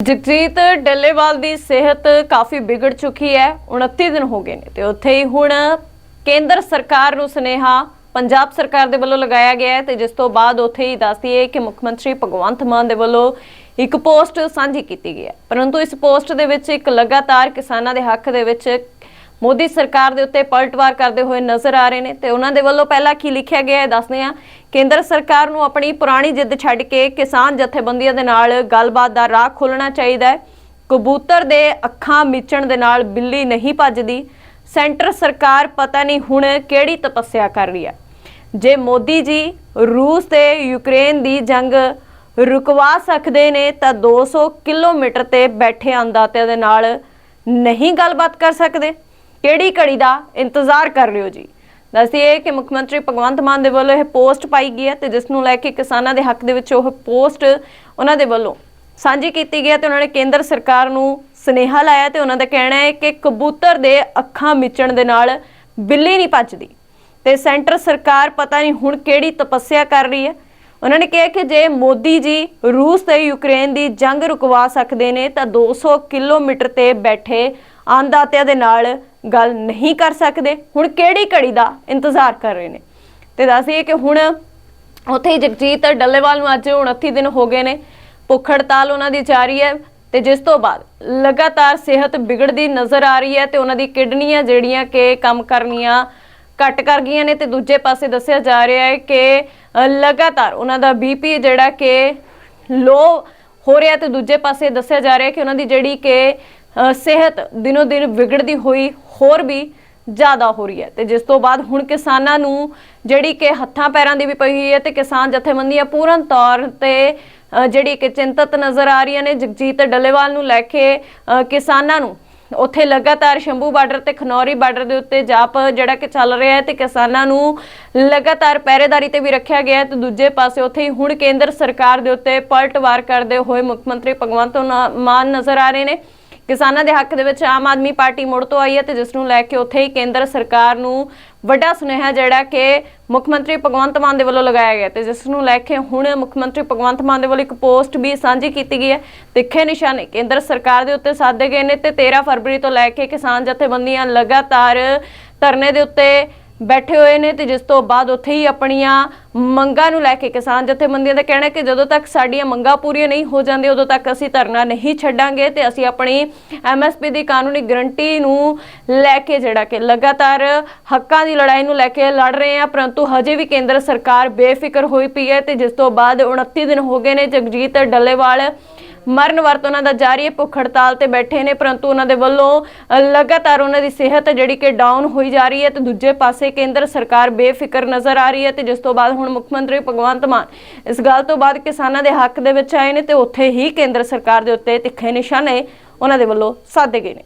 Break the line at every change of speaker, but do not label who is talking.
ਜਗਜੀਤ ਡੱਲੇਵਾਲ ਦੀ ਸਿਹਤ ਕਾਫੀ ਵਿਗੜ ਚੁੱਕੀ ਹੈ। 29 ਦਿਨ ਹੋ ਗਏ ਨੇ ਤੇ ਉੱਥੇ ਹੀ ਹੁਣ ਕੇਂਦਰ ਸਰਕਾਰ ਨੂੰ ਸੁਨੇਹਾ ਪੰਜਾਬ ਸਰਕਾਰ ਦੇ ਵੱਲੋਂ ਲਗਾਇਆ ਗਿਆ ਹੈ ਤੇ ਜਿਸ ਤੋਂ ਬਾਅਦ ਉੱਥੇ ਹੀ ਦੱਸਦੀ ਹੈ ਕਿ ਮੁੱਖ ਮੰਤਰੀ ਭਗਵੰਤ ਮਾਨ ਦੇ ਵੱਲੋਂ ਇੱਕ ਪੋਸਟ ਸਾਂਝੀ ਕੀਤੀ ਗਈ ਹੈ। ਪਰੰਤੂ ਇਸ ਪੋਸਟ ਦੇ ਵਿੱਚ ਇੱਕ ਲਗਾਤਾਰ ਕਿਸਾਨਾਂ ਦੇ ਹੱਕ ਦੇ ਵਿੱਚ ਮੋਦੀ ਸਰਕਾਰ ਦੇ ਉੱਤੇ ਪਲਟਵਾਰ ਕਰਦੇ ਹੋਏ ਨਜ਼ਰ ਆ ਰਹੇ ਨੇ ਤੇ ਉਹਨਾਂ ਦੇ ਵੱਲੋਂ ਪਹਿਲਾਂ ਕੀ ਲਿਖਿਆ ਗਿਆ ਹੈ ਦੱਸਦੇ ਹਾਂ। ਕੇਂਦਰ ਸਰਕਾਰ ਨੂੰ ਆਪਣੀ ਪੁਰਾਣੀ ਜਿੱਦ ਛੱਡ ਕੇ ਕਿਸਾਨ ਜਥੇਬੰਦੀਆਂ ਦੇ ਨਾਲ ਗੱਲਬਾਤ ਦਾ ਰਾਹ ਖੋਲਣਾ ਚਾਹੀਦਾ ਹੈ। ਕਬੂਤਰ ਦੇ ਅੱਖਾਂ ਮੀਚਣ ਦੇ ਨਾਲ ਬਿੱਲੀ ਨਹੀਂ ਭੱਜਦੀ। ਸੈਂਟਰ ਸਰਕਾਰ ਪਤਾ ਨਹੀਂ ਹੁਣ ਕਿਹੜੀ ਤਪੱਸਿਆ ਕਰ ਰਹੀ ਹੈ। ਜੇ ਮੋਦੀ ਜੀ ਰੂਸ ਤੇ ਯੂਕਰੇਨ ਦੀ ਜੰਗ ਰੁਕਵਾ ਸਕਦੇ ਨੇ ਤਾਂ 200 ਕਿਲੋਮੀਟਰ ਤੇ ਬੈਠੇ ਅੰਦਾਤੇ ਦੇ ਨਾਲ ਨਹੀਂ ਗੱਲਬਾਤ ਕਰ ਸਕਦੇ। ਕਿਹੜੀ ਘੜੀ ਦਾ ਇੰਤਜ਼ਾਰ ਕਰ ਰਹੇ ਹੋ ਜੀ? ਦੱਸਿਏ ਕਿ ਮੁੱਖ ਮੰਤਰੀ ਭਗਵੰਤ ਮਾਨ ਦੇ ਵੱਲੋਂ ਇਹ ਪੋਸਟ ਪਾਈ ਗਈ ਹੈ ਤੇ ਜਿਸ ਨੂੰ ਲੈ ਕੇ ਕਿਸਾਨਾਂ ਦੇ ਹੱਕ ਦੇ ਵਿੱਚ ਉਹ ਪੋਸਟ ਉਹਨਾਂ ਦੇ ਵੱਲੋਂ ਸਾਂਝੀ ਕੀਤੀ ਗਈ ਹੈ ਤੇ ਉਹਨਾਂ ਨੇ ਕੇਂਦਰ ਸਰਕਾਰ ਨੂੰ ਸੁਨੇਹਾ ਲਾਇਆ ਤੇ ਉਹਨਾਂ ਦਾ ਕਹਿਣਾ ਹੈ ਕਿ ਕਬੂਤਰ ਦੇ ਅੱਖਾਂ ਮਿਚਣ ਦੇ ਨਾਲ ਬਿੱਲੀ ਨਹੀਂ ਭੱਜਦੀ। ਤੇ ਸੈਂਟਰ ਸਰਕਾਰ ਪਤਾ ਨਹੀਂ ਹੁਣ ਕਿਹੜੀ ਤਪੱਸਿਆ ਕਰ ਰਹੀ ਹੈ। ਉਹਨਾਂ ਨੇ ਕਿਹਾ ਕਿ ਜੇ ਮੋਦੀ ਜੀ ਰੂਸ ਤੇ ਯੂਕਰੇਨ ਦੀ ਜੰਗ ਰੁਕਵਾ ਸਕਦੇ ਨੇ ਤਾਂ 200 ਕਿਲੋਮੀਟਰ ਤੇ ਬੈਠੇ ਆਂਦਾਤਿਆਂ ਦੇ ਨਾਲ ਗੱਲ ਨਹੀਂ ਕਰ ਸਕਦੇ। ਹੁਣ ਕਿਹੜੀ ਘੜੀ ਦਾ ਇੰਤਜ਼ਾਰ ਕਰ ਰਹੇ ਨੇ? ਤੇ ਦੱਸੀਏ ਕਿ ਹੁਣ ਉੱਥੇ ਜਗਜੀਤ ਡੱਲੇਵਾਲ ਨੂੰ ਅੱਜ 29 ਦਿਨ ਹੋ ਗਏ ਨੇ। ਭੁੱਖ ਹੜਤਾਲ ਉਹਨਾਂ ਦੀ ਜਾਰੀ ਹੈ ਤੇ ਜਿਸ ਤੋਂ ਬਾਅਦ ਲਗਾਤਾਰ ਸਿਹਤ ਵਿਗੜਦੀ ਨਜ਼ਰ ਆ ਰਹੀ ਹੈ ਤੇ ਉਹਨਾਂ ਦੀ ਕਿਡਨੀਆਂ ਜਿਹੜੀਆਂ ਕਿ ਕੰਮ ਕਰਨੀਆਂ ਘੱਟ ਕਰ ਗਈਆਂ ਨੇ ਤੇ ਦੂਜੇ ਪਾਸੇ ਦੱਸਿਆ ਜਾ ਰਿਹਾ ਹੈ ਕਿ ਲਗਾਤਾਰ ਉਹਨਾਂ ਦਾ ਬੀਪੀ ਜਿਹੜਾ ਕਿ ਲੋ ਹੋ ਰਿਹਾ ਤੇ ਦੂਜੇ ਪਾਸੇ ਦੱਸਿਆ ਜਾ ਰਿਹਾ ਕਿ ਉਹਨਾਂ ਦੀ ਜਿਹੜੀ ਕਿ ਸਿਹਤ ਦਿਨੋ ਦਿਨ ਵਿਗੜਦੀ ਹੋਈ ਹੋਰ ਵੀ ਜ਼ਿਆਦਾ ਹੋ ਰਹੀ ਹੈ। ਤੇ ਜਿਸ ਤੋਂ ਬਾਅਦ ਹੁਣ ਕਿਸਾਨਾਂ ਨੂੰ ਜਿਹੜੀ ਕਿ ਹੱਥਾਂ ਪੈਰਾਂ ਦੀ ਵੀ ਪਈ ਹੋਈ ਹੈ ਤੇ ਕਿਸਾਨ ਜਥੇਬੰਦੀਆਂ ਪੂਰਨ ਤੌਰ ਤੇ ਜਿਹੜੀ ਕਿ ਚਿੰਤਤ ਨਜ਼ਰ ਆ ਰਹੀਆਂ ਨੇ, ਜਗਜੀਤ ਡੱਲੇਵਾਲ ਨੂੰ ਲੈ ਕੇ ਕਿਸਾਨਾਂ ਨੂੰ। ਉੱਥੇ ਲਗਾਤਾਰ ਸ਼ੰਭੂ ਬਾਰਡਰ ਤੇ ਖਨੌਰੀ ਬਾਰਡਰ ਦੇ ਉੱਤੇ ਜਾਪ ਜਿਹੜਾ ਕਿ ਚੱਲ ਰਿਹਾ ਹੈ ਤੇ ਕਿਸਾਨਾਂ ਨੂੰ ਲਗਾਤਾਰ ਪਹਿਰੇਦਾਰੀ ਤੇ ਵੀ ਰੱਖਿਆ ਗਿਆ ਹੈ ਤੇ ਦੂਜੇ ਪਾਸੇ ਉੱਥੇ ਹੀ ਹੁਣ ਕੇਂਦਰ ਸਰਕਾਰ ਦੇ ਉੱਤੇ ਪਲਟਵਾਰ ਕਰਦੇ ਹੋਏ ਮੁੱਖ ਮੰਤਰੀ ਭਗਵੰਤ ਨਾ- ਮਾਨ ਨਜ਼ਰ ਆ ਰਹੇ ਨੇ। ਕਿਸਾਨਾਂ ਦੇ ਹੱਕ ਦੇ ਵਿੱਚ ਆਮ ਆਦਮੀ ਪਾਰਟੀ ਮੁੜ ਤੋਂ ਆਈ ਹੈ ਤੇ ਜਿਸ ਨੂੰ ਲੈ ਕੇ ਉੱਥੇ ਹੀ ਕੇਂਦਰ ਸਰਕਾਰ ਨੂੰ ਵੱਡਾ ਸੁਨੇਹਾ ਜਿਹੜਾ ਕਿ ਮੁੱਖ ਮੰਤਰੀ ਭਗਵੰਤ ਮਾਨ ਦੇ ਵੱਲੋਂ ਲਗਾਇਆ ਗਿਆ ਤੇ ਜਿਸ ਨੂੰ ਲੈ ਕੇ ਹੁਣ ਮੁੱਖ ਮੰਤਰੀ ਭਗਵੰਤ ਮਾਨ ਦੇ ਵੱਲੋਂ ਇੱਕ ਪੋਸਟ ਵੀ ਸਾਂਝੀ ਕੀਤੀ ਗਈ ਹੈ। ਤਿੱਖੇ ਨਿਸ਼ਾਨੇ ਕੇਂਦਰ ਸਰਕਾਰ ਦੇ ਉੱਤੇ ਸਾਧੇ ਗਏ ਨੇ ਤੇ 13 ਫਰਵਰੀ ਤੋਂ ਲੈ ਕੇ ਕਿਸਾਨ ਜਥੇਬੰਦੀਆਂ ਲਗਾਤਾਰ ਧਰਨੇ ਦੇ ਉੱਤੇ ਬੈਠੇ ਹੋਏ ਨੇ ਤੇ ਜਿਸ ਤੋਂ ਬਾਅਦ ਉੱਥੇ ਹੀ ਆਪਣੀਆਂ ਮੰਗਾਂ ਨੂੰ ਲੈ ਕੇ ਕਿਸਾਨ ਜਥੇਬੰਦੀਆਂ ਦਾ ਕਹਿਣਾ ਕਿ ਜਦੋਂ ਤੱਕ ਸਾਡੀਆਂ ਮੰਗਾਂ ਪੂਰੀਆਂ ਨਹੀਂ ਹੋ ਜਾਂਦੀਆਂ, ਉਦੋਂ ਤੱਕ ਅਸੀਂ ਧਰਨਾ ਨਹੀਂ ਛੱਡਾਂਗੇ ਤੇ ਅਸੀਂ ਆਪਣੀ ਐਮਐਸਪੀ ਦੀ ਕਾਨੂੰਨੀ ਗਰੰਟੀ ਨੂੰ ਲੈ ਕੇ ਜਿਹੜਾ ਕਿ ਲਗਾਤਾਰ ਹੱਕਾਂ ਦੀ ਲੜਾਈ ਨੂੰ ਲੈ ਕੇ ਲੜ ਰਹੇ ਆ ਪਰੰਤੂ ਹਜੇ ਵੀ ਕੇਂਦਰ ਸਰਕਾਰ ਬੇਫਿਕਰ ਹੋਈ ਪਈ ਹੈ ਤੇ ਜਿਸ ਤੋਂ ਬਾਅਦ 29 ਦਿਨ ਹੋ ਗਏ ਨੇ ਜਗਜੀਤ ਡੱਲੇਵਾਲ ਮਰਨ ਵਰਤ ਉਹਨਾਂ ਦਾ ਜਾਰੀ ਹੈ, ਭੁੱਖ ਹੜਤਾਲ ਤੇ ਬੈਠੇ ਨੇ, ਪਰੰਤੂ ਉਹਨਾਂ ਦੇ ਵੱਲੋਂ ਲਗਾਤਾਰ ਉਹਨਾਂ ਦੀ ਸਿਹਤ ਜਿਹੜੀ ਕਿ ਡਾਊਨ ਹੋਈ ਜਾ ਰਹੀ ਹੈ ਤੇ ਦੂਜੇ ਪਾਸੇ ਕੇਂਦਰ ਸਰਕਾਰ ਬੇਫਿਕਰ ਨਜ਼ਰ ਆ ਰਹੀ ਹੈ ਤੇ ਜਿਸ ਤੋਂ ਬਾਅਦ ਹੁਣ ਮੁੱਖ ਮੰਤਰੀ ਭਗਵੰਤ ਮਾਨ ਇਸ ਗੱਲ ਤੋਂ ਬਾਅਦ ਕਿਸਾਨਾਂ ਦੇ ਹੱਕ ਦੇ ਵਿੱਚ ਆਏ ਨੇ ਤੇ ਉੱਥੇ ਹੀ ਕੇਂਦਰ ਸਰਕਾਰ ਦੇ ਉੱਤੇ ਤਿੱਖੇ ਨਿਸ਼ਾਨੇ ਉਹਨਾਂ ਦੇ ਵੱਲੋਂ ਸਾਧੇ ਗਏ ਨੇ।